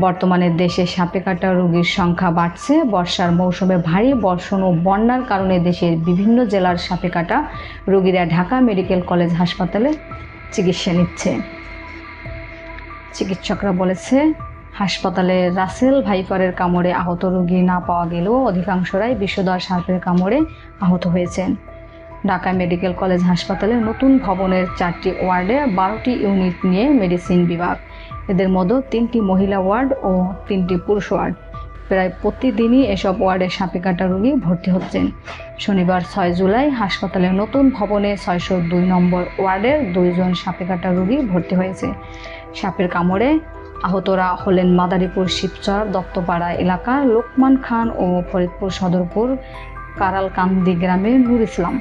বর্তমানে দেশে সাপে কাটা রোগীর সংখ্যা বাড়ছে। বর্ষার মৌসুমে ভারী বর্ষণ ও বন্যার কারণে দেশের বিভিন্ন জেলার সাপে কাটা রোগীরা ঢাকা মেডিকেল কলেজ হাসপাতালে চিকিৎসা নিচ্ছে। চিকিৎসকরা বলেছে, হাসপাতালে রাসেল ভাইপারের কামড়ে আহত রোগী না পাওয়া গেলেও অধিকাংশরাই বিষধর সাপের কামড়ে আহত হয়েছেন। ঢাকা মেডিকেল কলেজ হাসপাতালে নতুন ভবনের চারটি ওয়ার্ডে বারোটি ইউনিট নিয়ে মেডিসিন বিভাগ। এদের মধ্যে তিনটি মহিলা ওয়ার্ড ও তিনটি পুরুষ ওয়ার্ড। প্রায় প্রতিদিনই এসব ওয়ার্ডে সাপে কাটা রোগী ভর্তি হচ্ছেন। শনিবার ছয় জুলাই হাসপাতালের নতুন ভবনে ছয়শো দুই নম্বর ওয়ার্ডের দুইজন সাপে কাটা রোগী ভর্তি হয়েছে। সাপের কামড়ে আহতরা হলেন মাদারীপুর শিবচর দত্তপাড়া এলাকা, লোকমান খান ও ফরিদপুর সদরপুর, কারালকান্দি গ্রামের নূর ইসলাম।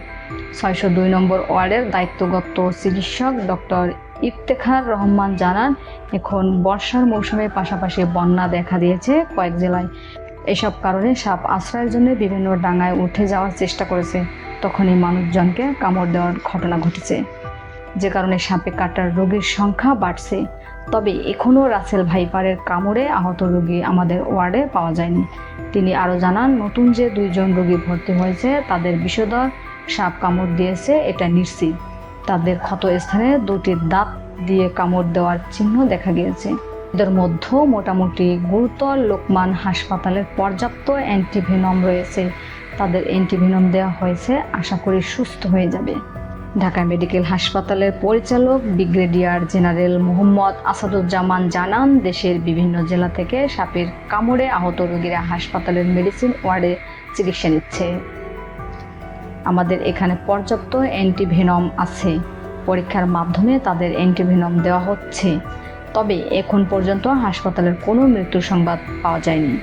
ছয়শো দুই নম্বর ওয়ার্ডের দায়িত্বগত চিকিৎসক ডক্টর ইফতেখার রহমান জানান, এখন বর্ষার মৌসুমের পাশাপাশি বন্যা দেখা দিয়েছে কয়েক জেলায়। এসব কারণে সাপ আশ্রয়ের জন্য বিভিন্ন ডাঙায় উঠে যাওয়ার চেষ্টা করেছে। তখনই মানুষজনকে কামড় দেওয়ার ঘটনা ঘটেছে। যে কারণে সাপে কাটার রোগীর সংখ্যা বাড়ছে। তবে এখনও রাসেল ভাইপারের কামড়ে আহত রোগী আমাদের ওয়ার্ডে পাওয়া যায়নি। তিনি আরও জানান, নতুন যে দুইজন রোগী ভর্তি হয়েছে, তাদের বিষধর সাপ কামড় দিয়েছে, এটা নিশ্চিত। তাদের ক্ষত স্থানে দুটি দাঁত দিয়ে কামড় দেওয়ার চিহ্ন দেখা গিয়েছে। এদের মধ্যে মোটামুটি গুরুতর লোকমান হাসপাতালের পর্যাপ্ত অ্যান্টিভেনম রয়েছে। তাদের অ্যান্টিভেনম দেওয়া হয়েছে, আশা করি সুস্থ হয়ে যাবে। ঢাকা মেডিকেল হাসপাতালের পরিচালক, ব্রিগেডিয়ার জেনারেল মোহাম্মদ আসাদুজ্জামান জানান, দেশের বিভিন্ন জেলা থেকে সাপের কামড়ে আহত রোগীরা হাসপাতালের মেডিসিন ওয়ার্ডে চিকিৎসা নিচ্ছে। আমাদের এখানে পর্যাপ্ত অ্যান্টিভেনম আছে। পরীক্ষার মাধ্যমে তাদের অ্যান্টিভেনম দেওয়া হচ্ছে। তবে এখন পর্যন্ত হাসপাতালের কোনো মৃত্যু সংবাদ পাওয়া যায়নি।